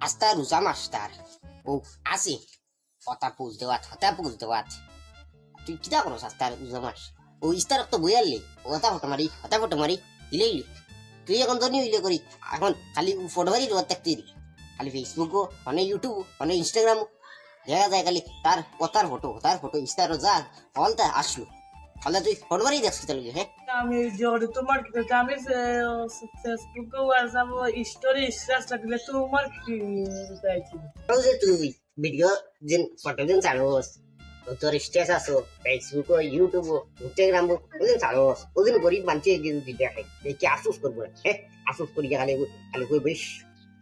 আস্তার রুজা master ও আসি কথা পুজ দেওয়াত হতা পুজ দেওয়াত তুই কিতা করো আস্তার রুজা মাস ও ইস্তার তো বই আনলি ও হতা ফটো মারি হতা ফটো মারি দিলেই তুই এখন তো নিয়ে করে এখন খালি ফটো মারি রোদ দেখতে খালি ফেসবুকও মানে ইউটিউব মানে ইনস্টাগ্রাম দেখা যায় খালি তার কথার ফটো তার ফটো ইস্তার যা হলতা আসলো। হলে তুই ফটো মারি দেখছিস তাহলে হ্যাঁ? আমি তোমার আমি ফেসবুক হোয়াটসঅ্যাপ স্টোরি স্ট্যাটাস রাখলে তোমার কি চাইছি? je tu video jin foto jin তোর স্টেটাস আছো ফেসবুক ইউটিউব ইনস্টাগ্রাম ওদিন চালোস ওদিন গরিব মানুষ কিন্তু দেখে দেখি আফসোস করব হ্যাঁ? আফসোস করি খালি খালি কই বেশ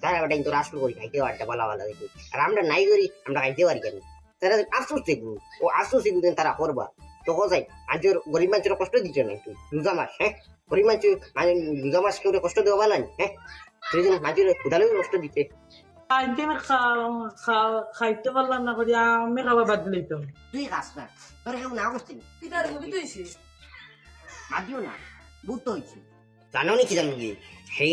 তারা ওটা কিন্তু আসল করি খাইতে পারটা ভালো ভালো দেখি। আর আমরা নাই করি আমরা খাইতে পারি কেন? তারা আফসোস দেখব ও আফসোস দেখব তারা করবা। তো কোথায় আজের গরিব মানুষের কষ্ট দিচ্ছে না তুই রোজা মাস হ্যাঁ? গরিব মানুষ রোজা মাস কেউ কষ্ট দেওয়া না হ্যাঁ? তুই মানুষের উদালে কষ্ট দিতে খাইতে পারলাম না করি আমি খাবার বাদ দিলাম তুই খাস না তোর কেউ না করছিস? না বুঝতে হয়েছে জানো নি কি জানো কি হে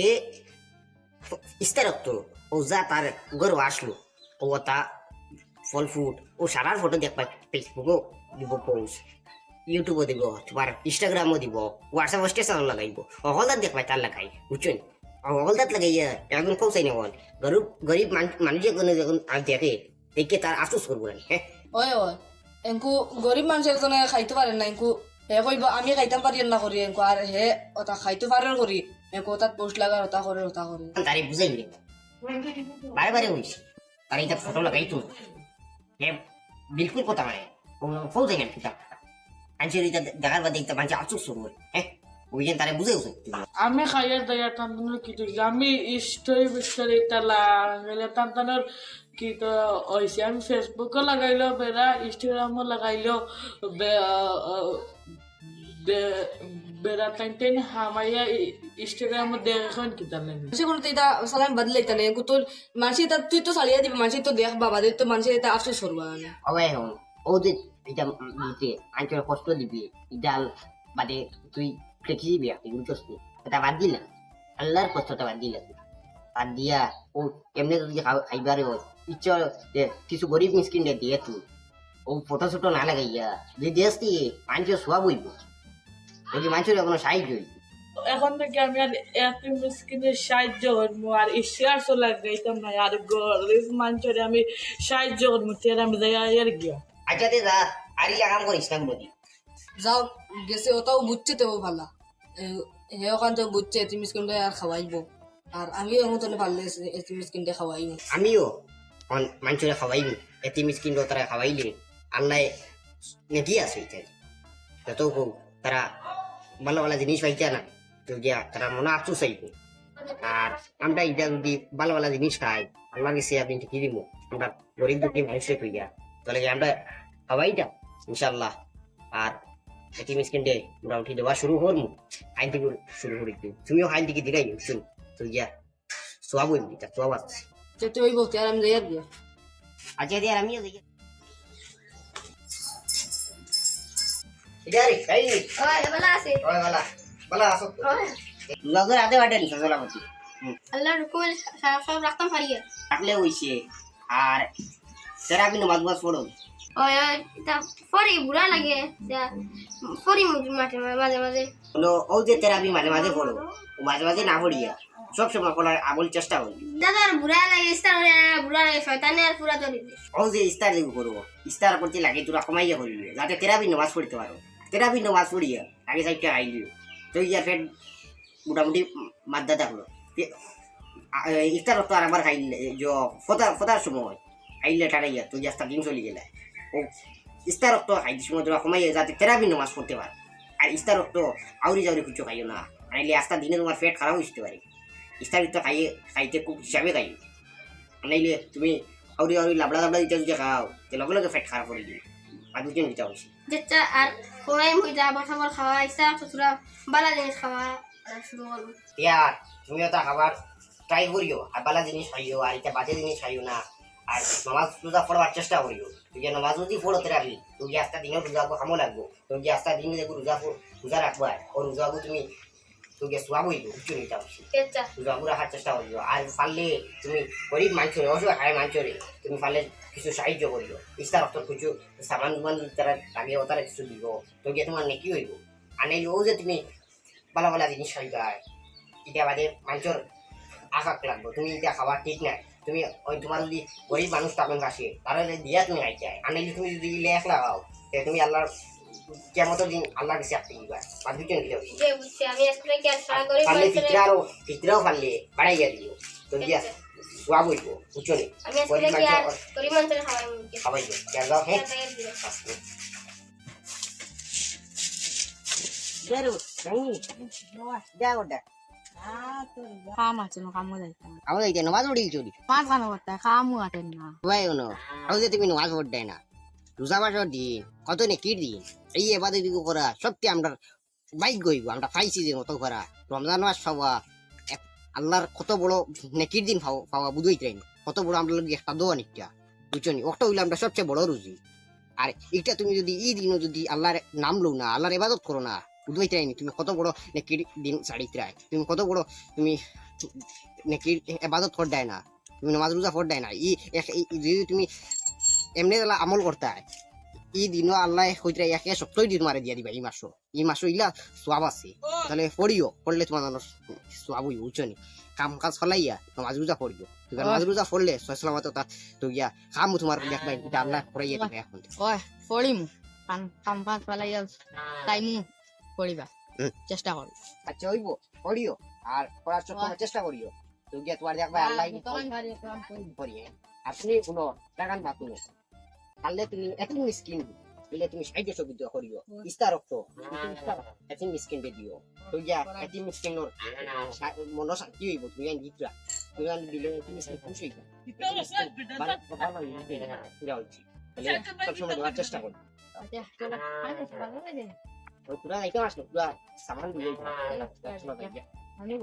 ইস্তারক তো ও যা তার গরু আসলো। ও তা ফল ফুট ও সারার ফটো দেখবা ফেসবুকও দিব পোস্ট ইউটিউবও দিব, তোমার ইনস্টাগ্রামও দিব হোয়াটসঅ্যাপ স্টেশন লাগাইব। অহলদার দেখবা তার লাগাই, বুঝছেন? অহলদার লাগাইয়া একদম পৌঁছাই না বল। গরিব গরিব মানুষ যখন দেখে দেখে তার আফসোস করব না হ্যাঁ? ওই ওই। এনকু গরিব মানুষের জন্য খাইতে পারেন না এনকু হে কইব আমি খাইতাম পারি না করি এনকু আর হে ওটা খাইতে পারেন করি। তাত পোস্ট লাগার ওটা করে ওটা করে। তারে বুঝাই রে বারে বারে হইছে আর এটা ফটো লাগাই তো। এ বিলকুল কথা মানে ফৌ যাই না কিতা আনছে এটা দেখার বাদে একটা মানুষ আফসোস শুরু হয় হ্যাঁ? ওই যে তারে বুঝে উচিত আমি খাইয়ার কি তুই আমি বিস্টোরি এটা লাগাইলে কি তো হয়েছে আমি ফেসবুকও লাগাইলো বেড়া ইনস্টাগ্রামও লাগাইলো বে- আহ, বে- বেড়া টাইম টাইম হামাইয়া ইনস্টাগ্রামও দেখেন কি তার লাগে মানুষের কোনো তো এটা সালাম বদলে তানে তুই তো চালিয়ে দিবি মানুষ তো দেখ বাবা তো মানুষের এটা আফসোস করব না ও যে এটা কষ্ট দিবি বাদে তুই দিবি বুঝছস নি? এটা বাদ দিলা আল্লাহর কষ্টটা বাদ দিলা তুই। বাদ দিয়া ও কেমনে যদি খাইবারে হয় ইচ্ছা কিছু গরিব মিসকিন দিয়ে তুই ও ফটো ছোটো না লাগাইয়া যে দেশ দিয়ে মানুষের সোয়া বইব যদি মানুষের কোনো সাহায্য এখন থেকে আমি আর এত মিসকিনের সাহায্য করব আর ইশার লাগাইতাম না আর গরিব মানুষের আমি সাহায্য করব তের আমি যাই আর গিয়া। আচ্ছা দে যা আর ইয়া কাম করিস না বলি যাও গেছে ওটাও বুঝছে তো ভালা। হে ওখান তো বুঝছে এটি মিসকিনটা আর খাওয়াইব। আর আমিও এখন তো ভালো এটি মিসকিনটা খাওয়াইব। আমিও অন- মানুষের খাওয়াইব এটি মিসকিন তারা খাওয়াইলে। আল্লাহ নেকি আছে এটাই যত হোক তারা ভালো ভালো জিনিস পাইছে না তো গিয়া তারা মনে আফসোস আইব আর আমরা এটা যদি ভালো ভালো জিনিস খাই আল্লাহর কাছে আপনি কি দিব আমরা গরিব দুঃখী মানুষের কইয়া তাহলে আমরা খাওয়াই যা ইনশাল্লাহ আর এটি মিসকিন ডে মোটামুটি দেওয়া শুরু করব আইন থেকে শুরু করি তুমিও আইন থেকে দিলাই শুন তো গিয়া সোয়াব হইবি তা সোয়াব আছে যেতে হইব আর আমি যাই আর আচ্ছা দিয়ে আমিও দেখি লগর আদে সব রাখতাম হইছে। আর তেরা কিন্তু মাছ মাছ পড়ো। ওই তা ফরি বুড়া লাগে ফরি মাঝে মাঝে। হলো ও যে তেরাবি মাঝে মাঝে পড়ো ও মাঝে মাঝে না পড়িয়া। সব সময় পড়ার আমল চেষ্টা করি দাদা আর বুড়া লাগে ইস্তার বুড়া লাগে শয়তানে আর পুরা তরি ও যে ইস্তার করব ইস্তার করতে লাগে তোরা কমাইয়া করবি যাতে তেরাবি নামাজ পড়তে পারো। তেরাবি নামাজ পড়িয়া আগে সাইডটা আইলি তো ইয়া ফের মোটামুটি মাদ্দা থাকল ইফতার তো আর আবার খাইলে যে ফতার সময়। খাইলে টাড়াইয়া তো জাস্তা দিন চলে গেলে। ও ইস্তার তো খাইতে সময় তোরা কমাইয়া যাতে তেরাবি নামাজ পড়তে পার আর ইস্তার তো আউরি জাউরি কিছু খাইও না। নাইলে আস্তা দিনে তোমার পেট খারাপ হইতে পারে ইস্তার তো খাইয়ে, খাইতে খুব হিসাবে খাইও নাইলে তুমি আউরি আউরি লাবড়া লাবড়া দিতে যদি খাও লগে লগে পেট খারাপ করে দিবে আর দুজন দিতে হয়েছে যেটা আর কোনাই মহিলা আবার খাবার খাওয়া ইস্তা তো বালা জিনিস খাওয়া শুরু করব। ইয়ার তুমিও তা খাবার ট্রাই করিও আর বালা জিনিস খাইও আর এটা বাজে জিনিস খাইও না। আর নমাজ রোজা পড়বার চেষ্টা করিও। তুই যে নমাজ যদি পড়ো তেরাবি তুই আস্তা দিনে রোজা খামো লাগবো তুই যে আস্তা দিনে দেখো রোজা রোজা রাখব ও রোজা তুমি তুই সোয়া বইব উচ্চ নিতে বেশি আচ্ছা রোজাগু রাখার চেষ্টা করিও আর পারলে তুমি গরিব মানুষরে অসুখ খায় মানুষরে তুমি পারলে কিছু সাহায্য করিও। ইস্তার অর্থ কিছু সামান দুমান তারা লাগে ও তারা কিছু দিব তো গিয়ে তোমার নেকি হইব। আর নাই ও যে তুমি ভালো ভালো জিনিস খাইবা এটা বাদে মানুষের আশাক লাগবো। তুমি এটা খাবার ঠিক নাই। তুমি ওই তোমার যদি গরিব মানুষ তখন কাছে তাহলে দিয়া তুমি খাইতে হয়। তুমি যদি একলা খাও তুমি আল্লাহর কেমন দিন আল্লাহ কাছে আপনি দিবা বা দুজন দিতে যে বুঝছি আমি আজকে কি আর সারা পারলে ফিতরাও ফিতরাও পারলে বাড়াইয়া দিও। তো গিয়া সোয়া বইব বুঝছ আমি আজকে কি আর গরিব মানুষের খাবার মুখে দিও। কেন দাও। হ্যাঁ দেরু নাই যা ওটা কাম আছে না কামও যাইতাম এই নমাজ পড়ি চুরি পাঁচ করতে কামও আতেন না। ভাই ওনো আও যে তুমি নমাজ পড়তে না। রোজা মাসের দিন কত নে কি দিন এই এবাদে দিকে করা সত্যি আমরা বাইক গইব, আমরা পাইছি যে মতো করা। রমজান মাস পাওয়া আল্লাহর কত বড় নেকির দিন পাওয়া বুঝই ট্রেন কত বড় আমরা লাগি একটা দোয়া নিটা বুঝছ নি? ওটা হইলে আমরা সবচেয়ে বড় রুজি। আর এটা তুমি যদি এই দিনও যদি আল্লাহর নাম লো না, আল্লাহর ইবাদত করো না, বুঝই ট্রেন তুমি কত বড় নেকির দিন ছাড়িত্রায় তুমি কত বড়, তুমি নেকির ইবাদত কর দেয় না। তুমি নামাজ রোজা পড় দেয় না। ই- যদি তুমি এমনি তাহলে আমল করতে হয় ই দিনও আল্লাহ হইতে একে সপ্তাহ দিন মারে দিয়া দিবা এই মাসও এই মাসও ইলা সোয়াব আছে। তাহলে পড়িও পড়লে তোমার মানুষ সোয়াব হইব বুঝছ নি? কাম কাজ ফলাইয়া নামাজ রোজা পড়িও। তুমি নামাজ রোজা পড়লে তা তো গিয়া কামও তোমার দেখবা এটা আল্লাহ করাইয়া দিবে এখন। ওই পড়িমু। কাম কাম কাজ পেলাই টাইমু পড়িবা চেষ্টা কর। আচ্ছা হইব পড়িও। আর পড়ার চেষ্টা করিও। তো গিয়া তোমার দেখবা আল্লাহ করিয়ে আপনি কোনো পারলে তুমি এত মিসকিন দিলে তুমি সাহায্য সুবিধা করিও ইস্তার রক্ত এত মিসকিন দিও তো গিয়া এত মিসকিনর মন শান্তি হইব তুমি আন দিতরা তুমি আন দিলে এত মিসকিন খুশি হইব মানে তাহলে সবসময় দেওয়ার চেষ্টা করো পুরা যাইতে আসলো পুরা সামান দিয়ে সবসময় আমি